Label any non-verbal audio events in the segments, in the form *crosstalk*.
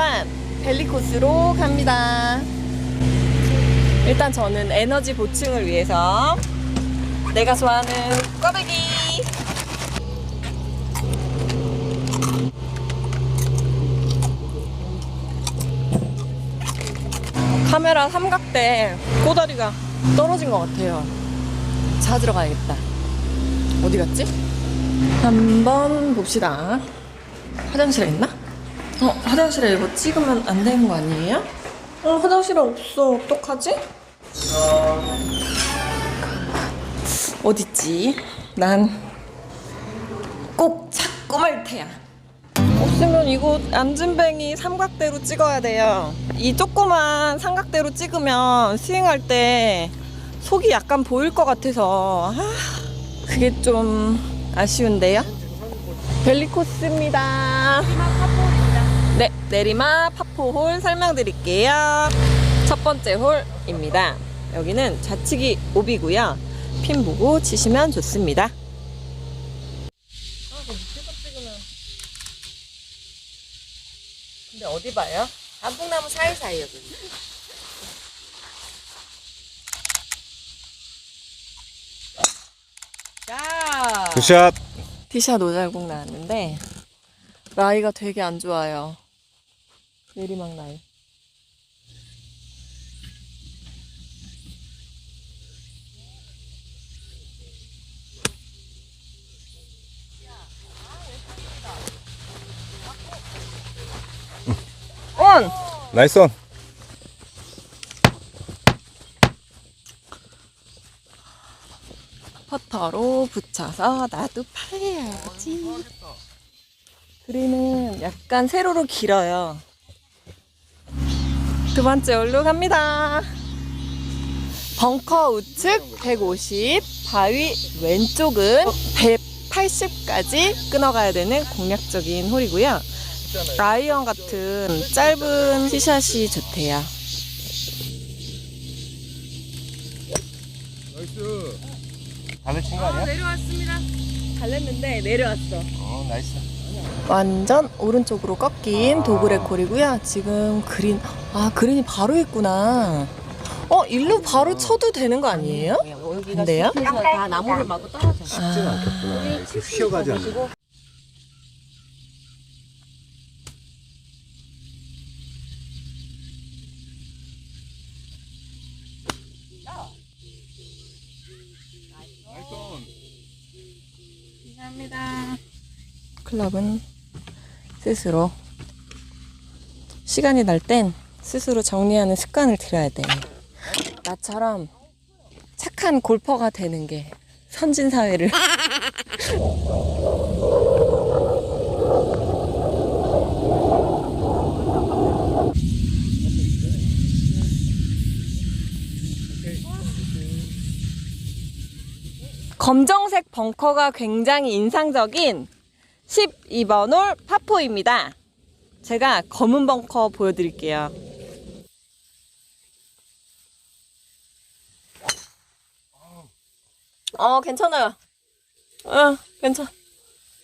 부산 벨리코스로 갑니다. 일단 저는 에너지 보충을 위해서 내가 좋아하는 꽈배기 카메라 삼각대 꼬다리가 떨어진 것 같아요. 찾으러 가야겠다. 어디 갔지? 한번 봅시다. 화장실에 있나? 어, 화장실에 이거 찍으면 안 되는 거 아니에요? 어, 화장실에 없어. 어떡하지? 어딨지? 난 꼭 찾고 말 테야. 없으면 이거 안진뱅이 삼각대로 찍어야 돼요. 이 조그만 삼각대로 찍으면 스윙할 때 속이 약간 보일 것 같아서 아, 그게 좀 아쉬운데요. 벨리코스입니다. 네, 내리막 파포홀 설명드릴게요. 첫 번째 홀입니다. 여기는 좌측이 오비고요. 핀 보고 치시면 좋습니다. 근데 어디 봐요? 단풍나무 사이사이요. 그게. 자, 굿샷. 티샷 오잘공 나왔는데 라이가 되게 안 좋아요. 내리막 라이. 온! 나이스 온. 퍼터로 붙여서 나도 파야지. 그린은 약간 세로로 길어요. 두 번째 홀로 갑니다. 벙커 우측 150, 바위 왼쪽은 180까지 끊어가야 되는 공략적인 홀이고요. 라이언 같은 짧은 티샷이 좋대요. 나이스. 발을 친거 아니야? 내려왔습니다. 달랬는데 내려왔어. 어, 나이스. 완전 오른쪽으로 꺾인 도그레 콜이고요. 지금 그린 아 그린이 바로 있구나. 어 일로 바로 쳐도 되는 거 아니에요? 여기가 근데요? 숲에서 다 나무를 마구 떨어져. 쉽지는 않겠구나. 이렇게 휘어가지 않아. 감사합니다. 클럽은 스스로 시간이 날 땐 스스로 정리하는 습관을 들여야 돼. 나처럼 착한 골퍼가 되는 게 선진 사회를 *laughs* 검정색 벙커가 굉장히 인상적인 12번 홀 파포입니다. 제가 검은 벙커 보여드릴게요. 어, 괜찮아요. 어, 괜찮아.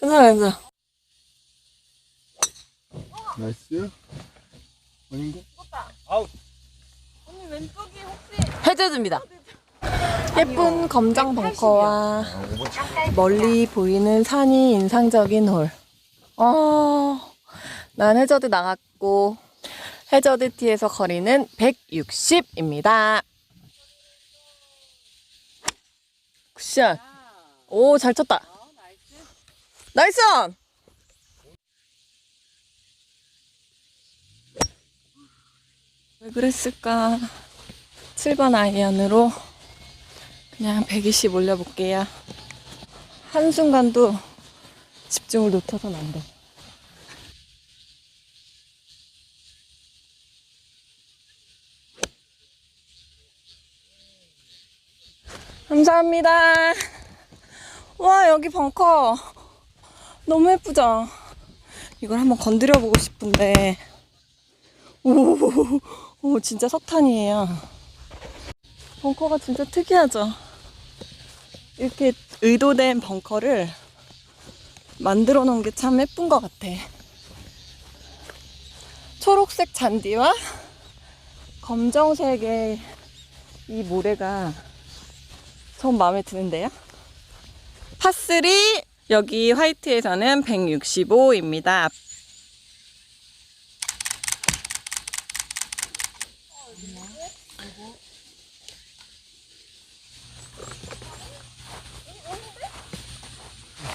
괜찮아, 괜찮아. 나이스. 아닌가? 해제됩니다. 예쁜 검정 벙커와 멀리 보이는 산이 인상적인 홀. 어, 난 해저드 나갔고, 해저드 티에서 거리는 160입니다. 굿샷. 오, 잘 쳤다. 나이스! 온! 왜 그랬을까? 7번 아이언으로 그냥 120 올려볼게요. 한순간도 집중을 놓쳐선 안 돼. 감사합니다. 와, 여기 벙커. 너무 예쁘죠? 이걸 한번 건드려 보고 싶은데. 오, 오, 진짜 석탄이에요. 벙커가 진짜 특이하죠? 이렇게 의도된 벙커를 만들어 놓은 게 참 예쁜 것 같아. 초록색 잔디와 검정색의 이 모래가 전 마음에 드는데요. 파3 여기 화이트에서는 165입니다.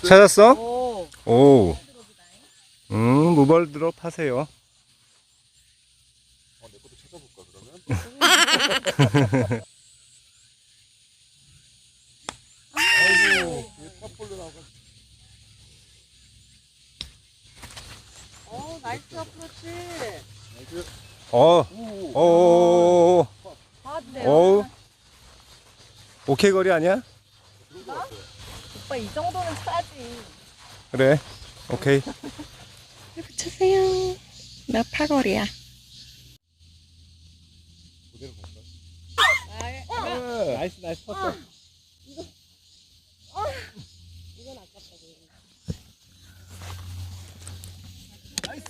찾았어? 오. 오. 음, 모발 드롭 하세요. *laughs* 오, 나이스 어프로치. 어, 어, 어, 아, 네. 어, 어. 오케이 거리 아니야? 오빠 이 정도는 싸지. 그래. 오케이. *laughs* 붙여세요. 나 파거리야. 나이스, 나이스. 컸어.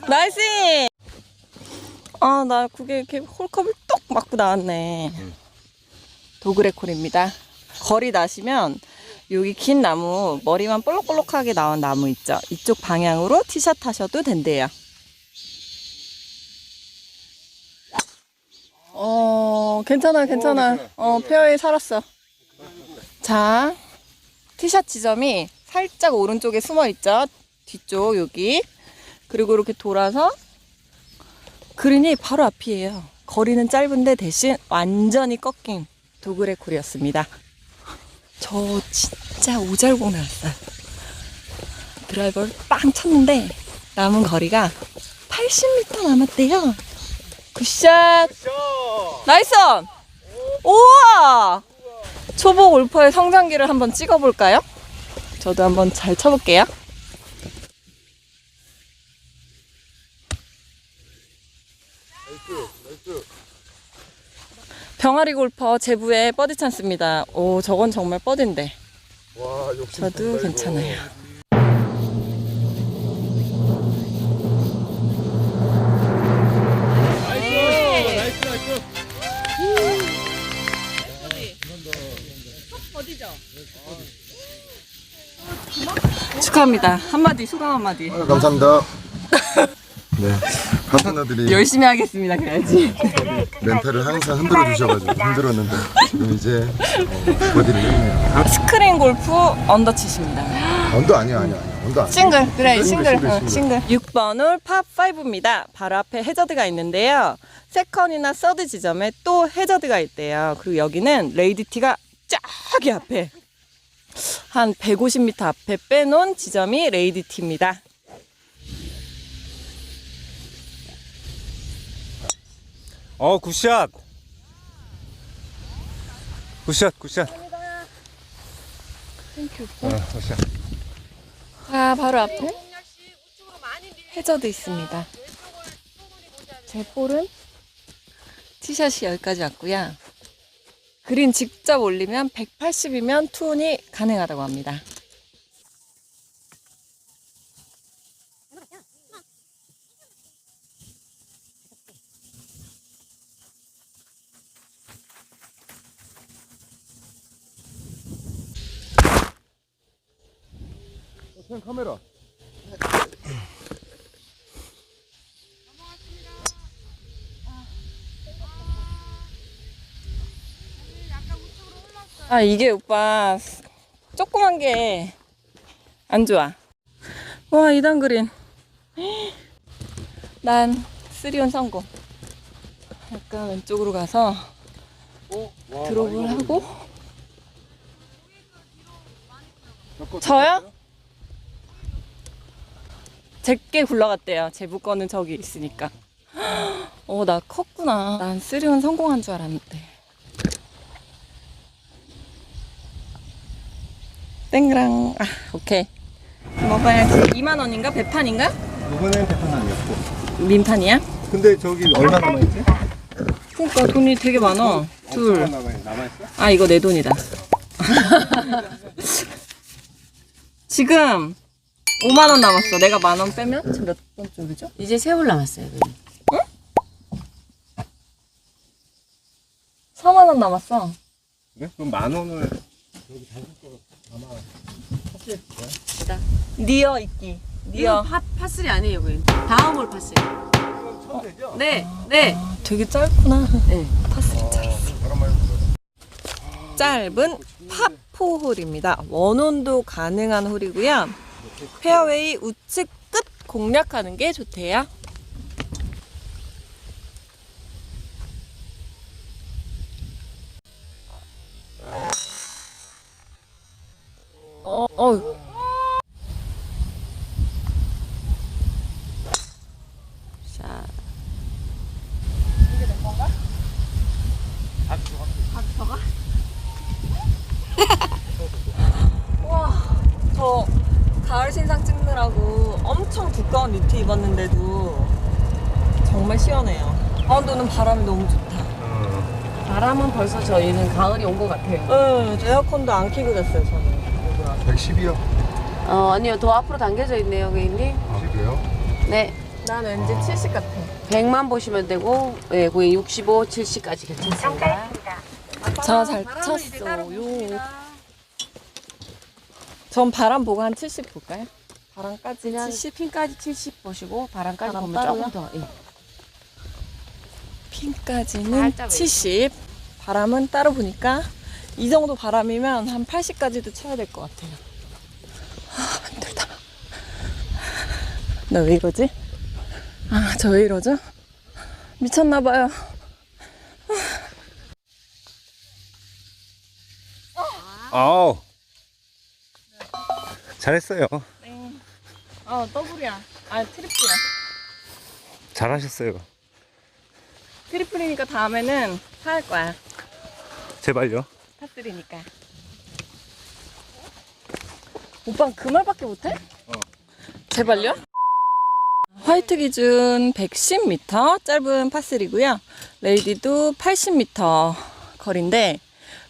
나이스! 아, 나 그게 이렇게 홀컵을 똑 맞고 나왔네. 도그레콜입니다. 거리 나시면 여기 긴 나무, 머리만 볼록볼록하게 나온 나무 있죠? 이쪽 방향으로 티샷 하셔도 된대요. 어, 괜찮아, 괜찮아. 어, 페어에 살았어. 자, 티샷 지점이 살짝 오른쪽에 숨어 있죠? 뒤쪽, 여기. 그리고 이렇게 돌아서 그린이 바로 앞이에요. 거리는 짧은데 대신 완전히 꺾인 도그레 콜이었습니다. 저 진짜 오잘공 나왔어요. 드라이버를 빵 쳤는데 남은 거리가 80m 남았대요. 굿샷! 나이스! 온! 우와! 초보 골퍼의 성장기를 한번 찍어볼까요? 저도 한번 잘 쳐볼게요. 병아리 골퍼 제부의 버디 찬스입니다. 오, 저건 정말 버디인데. 와, 역시. 저도 괜찮아요. 나이스, 나이스. 축하합니다. 한마디, 소감 한마디. 아유, 감사합니다. *laughs* 네, 파트너들이 열심히 하겠습니다, 그래야지. 멘탈을 항상 흔들어 주셔가지고 힘들었는데 지금 이제 어, 버디를 했네요. 스크린 골프 언더 치십니다. 언더 아니야, 아니야, 아니야. 언더 아니야. 싱글, 그래, 싱글, 싱글, 싱글, 어, 싱글. 6번 홀 팝5입니다. 바로 앞에 해저드가 있는데요. 세컨이나 서드 지점에 또 해저드가 있대요. 그리고 여기는 레이디티가 저기 앞에 한 150m 앞에 빼놓은 지점이 레이디티입니다. 어, 굿샷. 굿샷, 굿샷. 땡큐. 어, 굿샷. 아, 바로 앞에 해저드 있습니다. 제 볼은 티샷이 여기까지 왔고요. 그린 직접 올리면 180이면 투혼이 가능하다고 합니다. 아 이게 오빠 조그만 게 안 좋아. 와 이단 그린. *gasps* 난 쓰리온 성공. 약간 왼쪽으로 가서 드롭을 하고 저요? 제게 굴러갔대요. 제부 거는 저기 있으니까. *gasps* 어 나 컸구나. 난 쓰리온 성공한 줄 알았는데. 땡그랑. 아, 오케이. 먹어야지. 2만원인가? 배판인가? 이번엔 대판 아니었고. 민판이야? 근데 저기 얼마 남아있지? 그니까 돈이 되게 많아. 둘. 남아있어? 아, 이거 내 돈이다. 지금 5만원 남았어. 내가 만 원 빼면? 지금 몇 번쯤이죠? 이제 세월 남았어요. 그럼. 4만원 남았어. 그래? 그럼 만 원을 니어 있기. 이거 니어. 파, 파슬이 아니에요, 그인. 다음 올 파슬. 네, 네. 되게 짧구나. 네. 파스리 짧았어. 짧은 파포 홀입니다. 원혼도 가능한 홀이고요. 페어웨이 우측 끝 공략하는 게 좋대요. 어, 어. 자. 저 가을 신상 찍느라고 엄청 두꺼운 니트 입었는데도 정말 시원해요. 강원도는 바람이 너무 좋다. 바람은 벌써 저희는 가을이 온 것 같아요. 응, 에어컨도 안 켜고 잤어요, 저는. 110이요. 어, 아니요. 더 앞으로 당겨져 있네요, 그인님. 아, 그래요? 네. 난 왠지 70 같아. 100만 보시면 되고, 예, 고객 65, 70까지 괜찮습니다. 자, 잘 찼어요. 전 바람 보고 한 70 볼까요? 바람까지 그냥 70. 핀까지 70 보시고, 바람까지 바람 보면? 조금 더. 예. 핀까지는 살짝 70. 바람은 따로 보니까 이 정도 바람이면 한 80까지도 쳐야 될 것 같아요. 아, 힘들다. 나 왜 이러지? 아, 저 왜 이러죠? 미쳤나봐요. 아우 잘했어요 아, 더블이야. 아, 트리플이야. 잘하셨어요 트리플이니까 다음에는 사할 거야. 제발요 파스리니까. 오빠는 그 말밖에 못해? 제발요? 화이트 기준 110m 짧은 파스리고요. 레이디도 80m 거리인데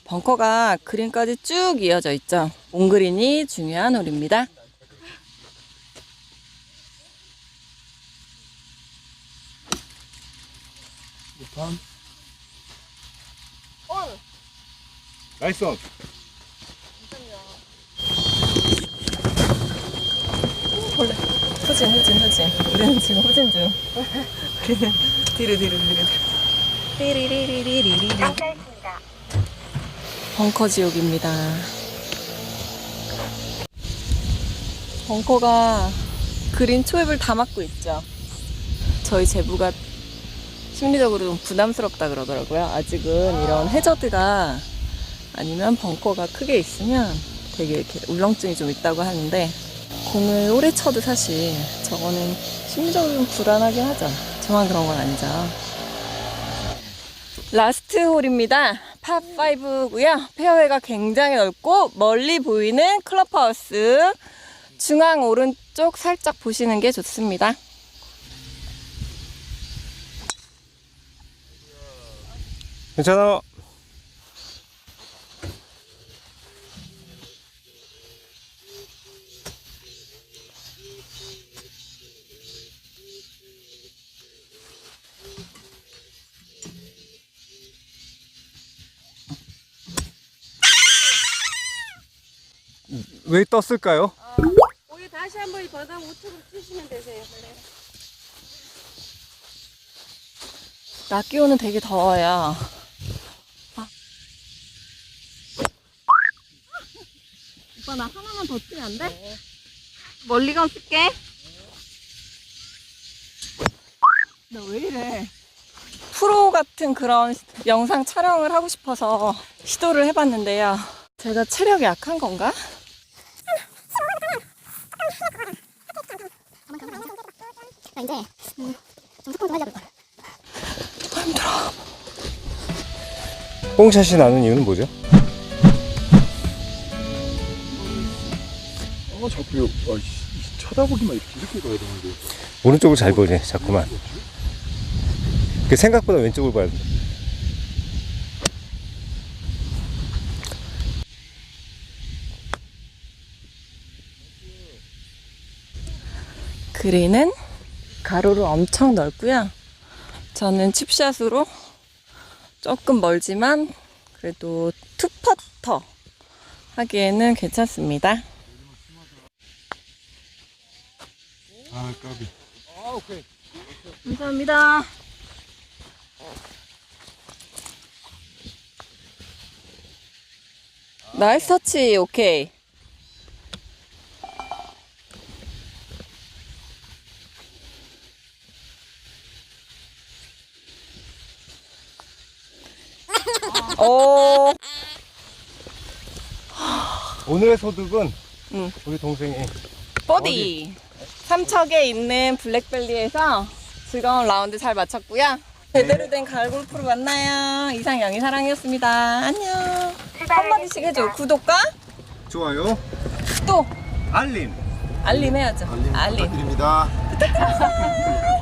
벙커가 그린까지 쭉 이어져 있죠. 옹그린이 중요한 홀입니다. 나이스 온. 원래? 후진 후진 후진. 우리는 지금 후진 중. 우리는 *laughs* 뒤로 뒤로 뒤로. 띠리리리리리리 벙커 지옥입니다. 벙커가 그린 초입을 다 막고 있죠. 저희 제부가 심리적으로 좀 부담스럽다 그러더라고요. 아직은 이런 해저드가 아니면 벙커가 크게 있으면 되게 이렇게 울렁증이 좀 있다고 하는데 공을 오래 쳐도 사실 저거는 심리적으로 좀 불안하긴 하죠. 저만 그런 건 아니죠. 라스트 홀입니다. 팝5고요. 페어웨이가 굉장히 넓고 멀리 보이는 클럽하우스. 중앙 오른쪽 살짝 보시는 게 좋습니다. 괜찮아 왜 떴을까요? 거기 다시 한번 바닥 우측으로 치시면 되세요. 낮 기온은 되게 더워요. 아. 오빠 나 하나만 더 치면 안 돼? 멀리 가면 쓸게. 나 왜 이래? 프로 같은 그런 영상 촬영을 하고 싶어서 시도를 해봤는데요. 제가 체력이 약한 건가? 이제 음, 좀 소통 좀 하려고 아, 힘들어. 뽕샷이 나는 이유는 뭐죠? 어, 자꾸 아, 씨, 쳐다보기만 이렇게, 이렇게 가야 되는데. 오른쪽으로 잘 보네 자꾸만 그 생각보다 왼쪽을 봐야 돼 그린은 가로로 엄청 넓고요. 저는 칩샷으로 조금 멀지만 그래도 투퍼터 하기에는 괜찮습니다. 아 까비 감사합니다. 나이스 터치 오케이. 오 오늘의 소득은 응. 우리 동생이 버디 삼척에 있는 블랙밸리에서 즐거운 라운드 잘 마쳤고요. 제대로 된 가을 골프로 만나요. 이상 영희 사랑이었습니다. 안녕. 한마디씩 해줘. 구독과 좋아요 또 알림 알림 해야죠. 알림 알림. 부탁드립니다 부탁드립니다.